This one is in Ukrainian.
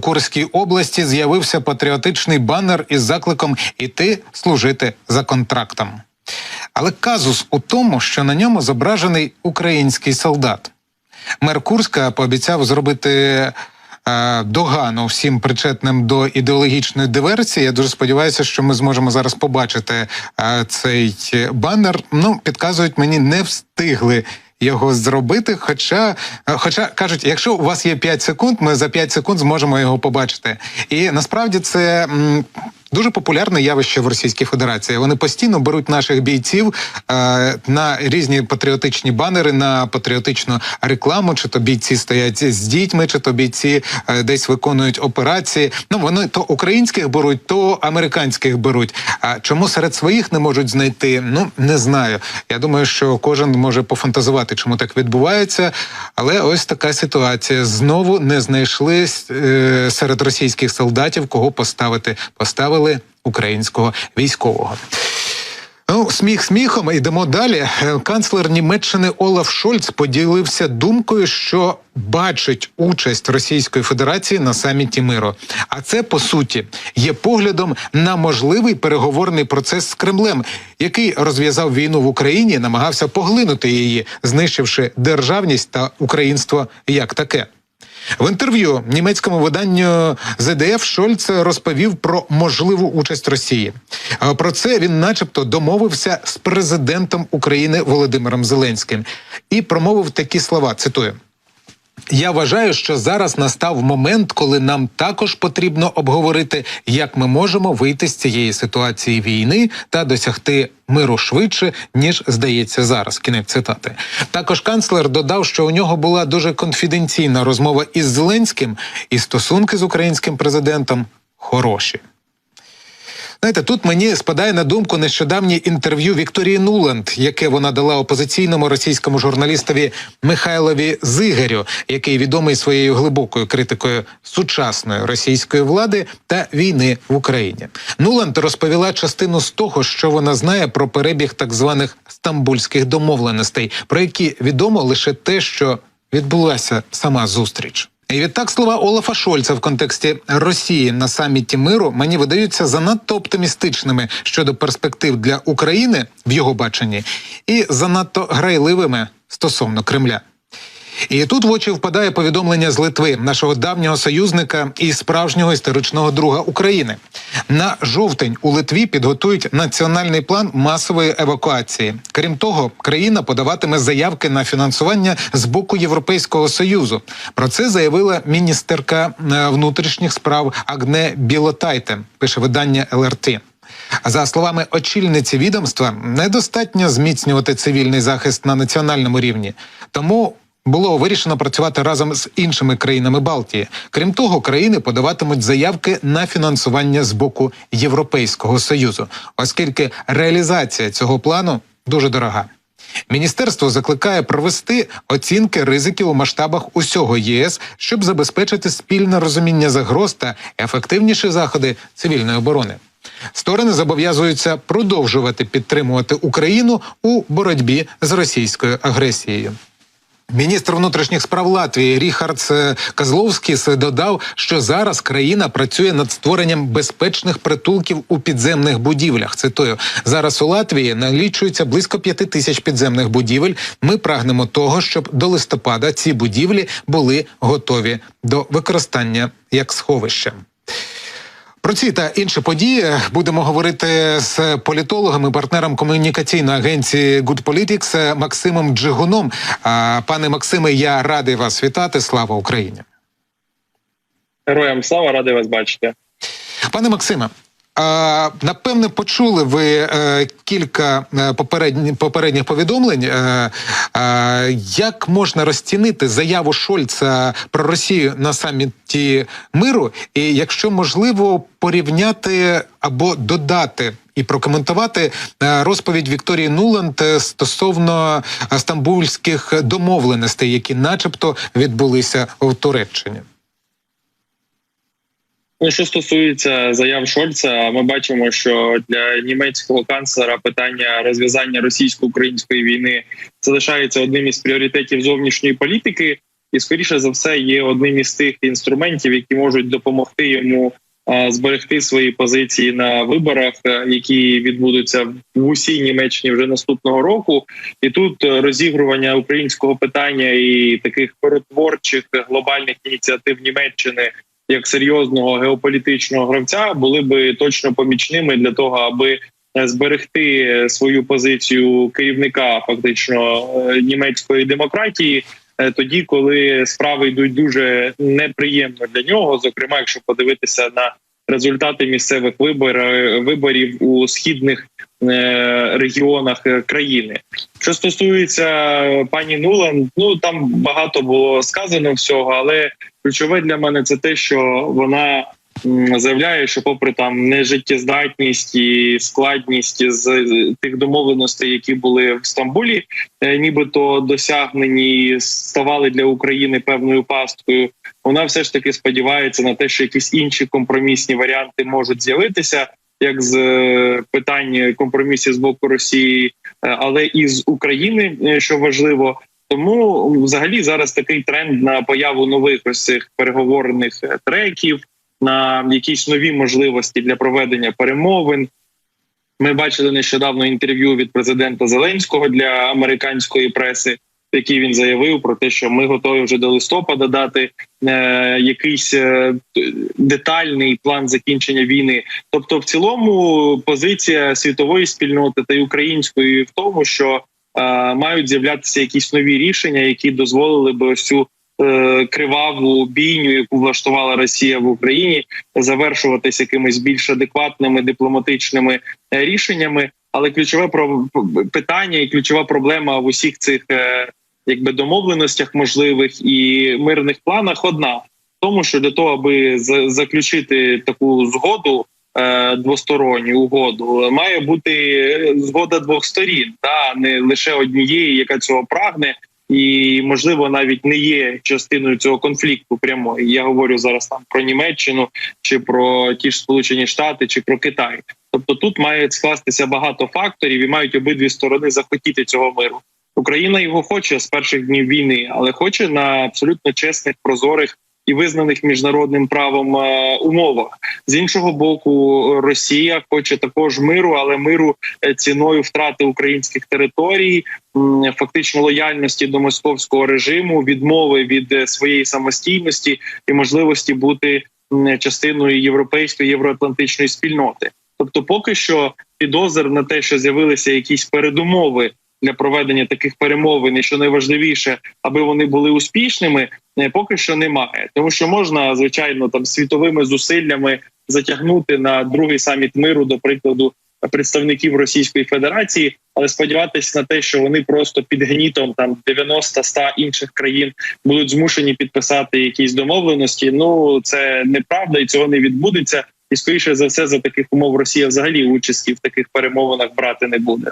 Курській області з'явився патріотичний банер із закликом іти служити за контрактом. Але казус у тому, що на ньому зображений український солдат. Мер Курська пообіцяв зробити е, догану всім причетним до ідеологічної диверсії. Я дуже сподіваюся, що ми зможемо зараз побачити е, цей банер. Ну, підказують мені, не встигли. Його зробити, хоча, е, хоча кажуть, якщо у вас є 5 секунд, ми за 5 секунд зможемо його побачити. І насправді це дуже популярне явище в Російській Федерації. Вони постійно беруть наших бійців е, на різні патріотичні банери, на патріотичну рекламу, чи то бійці стоять з дітьми, чи то бійці е, десь виконують операції. Ну вони то українських беруть, то американських беруть. А чому серед своїх не можуть знайти? Ну не знаю. Я думаю, що кожен може пофантазувати, чому так відбувається. Але ось така ситуація. Знову не знайшли е, серед російських солдатів кого поставити. Поставили українського військового. Ну, сміх сміхом, йдемо далі. Е, Канцлер Німеччини Олаф Шольц поділився думкою, що бачить участь Російської Федерації на саміті миру. А це по суті є поглядом на можливий переговорний процес з Кремлем, який розв'язав війну в Україні, намагався поглинути її, знищивши державність та українство як таке. В інтерв'ю німецькому виданню ЗДФ Шольц розповів про можливу участь Росії. Про це він, начебто, домовився з президентом України Володимиром Зеленським і промовив такі слова. Цитую. Я вважаю, що зараз настав момент, коли нам також потрібно обговорити, як ми можемо вийти з цієї ситуації війни та досягти миру швидше, ніж здається зараз. Кінець цитати. Також канцлер додав, що у нього була дуже конфіденційна розмова із Зеленським, і стосунки з українським президентом хороші. Знаєте, тут мені спадає на думку нещодавнє інтерв'ю Вікторії Нуланд, яке вона дала опозиційному російському журналістові Михайлові Зигарю, який відомий своєю глибокою критикою сучасної російської влади та війни в Україні. Нуланд розповіла частину з того, що вона знає про перебіг так званих стамбульських домовленостей, про які відомо лише те, що відбулася сама зустріч. І відтак слова Олафа Шольца в контексті Росії на саміті миру мені видаються занадто оптимістичними щодо перспектив для України в його баченні, і занадто грайливими стосовно Кремля. І тут в очі впадає повідомлення з Литви, нашого давнього союзника і справжнього історичного друга України. На жовтень у Литві підготують національний план масової евакуації. Крім того, країна подаватиме заявки на фінансування з боку Європейського союзу. Про це заявила міністерка е, внутрішніх справ Агне Білотайте. Пише видання ЛРТ. За словами очільниці відомства, недостатньо зміцнювати цивільний захист на національному рівні, тому було вирішено працювати разом з іншими країнами Балтії. Крім того, країни подаватимуть заявки на фінансування з боку Європейського союзу, оскільки реалізація цього плану дуже дорога. Міністерство закликає провести оцінки ризиків у масштабах усього ЄС, щоб забезпечити спільне розуміння загроз та ефективніші заходи цивільної оборони. Сторони зобов'язуються продовжувати підтримувати Україну у боротьбі з російською агресією. Міністр внутрішніх справ Латвії Ріхардс Козловськіс додав, що зараз країна працює над створенням безпечних притулків у підземних будівлях. Цитую зараз у Латвії налічується близько п'яти тисяч підземних будівель. Ми прагнемо того, щоб до листопада ці будівлі були готові до використання як сховища. Про ці та інші події будемо говорити з політологом і партнером комунікаційної агенції Good Politics Максимом Джигуном. Пане Максиме, я радий вас вітати. Слава Україні! Героям слава радий вас бачити. Пане Максиме. Напевне, почули ви е, кілька е, попередні, попередніх повідомлень. Е, як можна розцінити заяву Шольца про Росію на саміті миру, і якщо можливо порівняти або додати і прокоментувати розповідь Вікторії Нуланд стосовно стамбульських домовленостей, які, начебто, відбулися в Туреччині? Ну, що стосується заяв Шольца, ми бачимо, що для німецького канцлера питання розв'язання російсько-української війни залишається одним із пріоритетів зовнішньої політики. і скоріше за все є одним із тих інструментів, які можуть допомогти йому зберегти свої позиції на виборах, е, які відбудуться в усій Німеччині вже наступного року. І тут е, розігрування українського питання і таких перетворчих глобальних ініціатив Німеччини як серйозного геополітичного гравця були би точно помічними для того, аби е, зберегти свою позицію керівника фактично е, німецької демократії. е, Тоді, коли справи йдуть дуже неприємно для нього, зокрема, якщо подивитися на результати місцевих вибор, виборів у східних регіонах країни, що стосується пані Нулан, ну там багато було сказано всього, але ключове для мене це те, що вона заявляє, що, попри там нежиттєздатність і складність з тих домовленостей, які були в Стамбулі, е, нібито досягнені ставали для України певною пасткою. Вона все ж таки сподівається на те, що якісь інші компромісні варіанти можуть з'явитися, як з е, питань компромісів з боку Росії, е, але і з України, що важливо. Тому взагалі зараз такий тренд на появу нових ось цих переговорних е, треків, на якісь нові можливості для проведення перемовин. Ми бачили нещодавно інтерв'ю від президента Зеленського для американської преси, в якій він заявив про те, що ми готові вже до листопада дати е, якийсь е, детальний план закінчення війни. Тобто, в цілому, позиція світової спільноти та й української в тому, що мають з'являтися якісь нові рішення, які дозволили би ось цю е, криваву бійню, яку влаштувала Росія в Україні, завершуватись якимись більш адекватними дипломатичними е, рішеннями. Але ключове питання і ключова проблема в усіх цих е, якби домовленостях можливих і мирних планах одна тому, що для того, аби заключити таку згоду. Е, Двосторонню угоду має бути згода двох сторін, та не лише однієї, яка цього прагне, і можливо навіть не є частиною цього конфлікту прямої. Я говорю зараз там про Німеччину чи про ті ж Сполучені Штати, чи про Китай. Тобто тут має скластися багато факторів, і мають обидві сторони захотіти цього миру. Україна його хоче з перших днів війни, але хоче на абсолютно чесних, прозорих і визнаних міжнародним правом е, умовах. З іншого боку, Росія хоче також миру, але миру е, ціною втрати українських територій, фактично лояльності до московського режиму, відмови від е, своєї самостійності і можливості бути частиною європейської євроатлантичної спільноти. Тобто, поки що підозр на те, що з'явилися якісь передумови для проведення таких перемовин, і що найважливіше, аби вони були успішними, е, поки що немає, тому що можна звичайно там світовими зусиллями затягнути на другий саміт миру, до прикладу, представників Російської Федерації, але сподіватися на те, що вони просто під гнітом там 90-100 інших країн будуть змушені підписати якісь домовленості. Ну це неправда, і цього не відбудеться. І скоріше за все, за таких умов Росія взагалі участі в таких перемовинах брати не буде.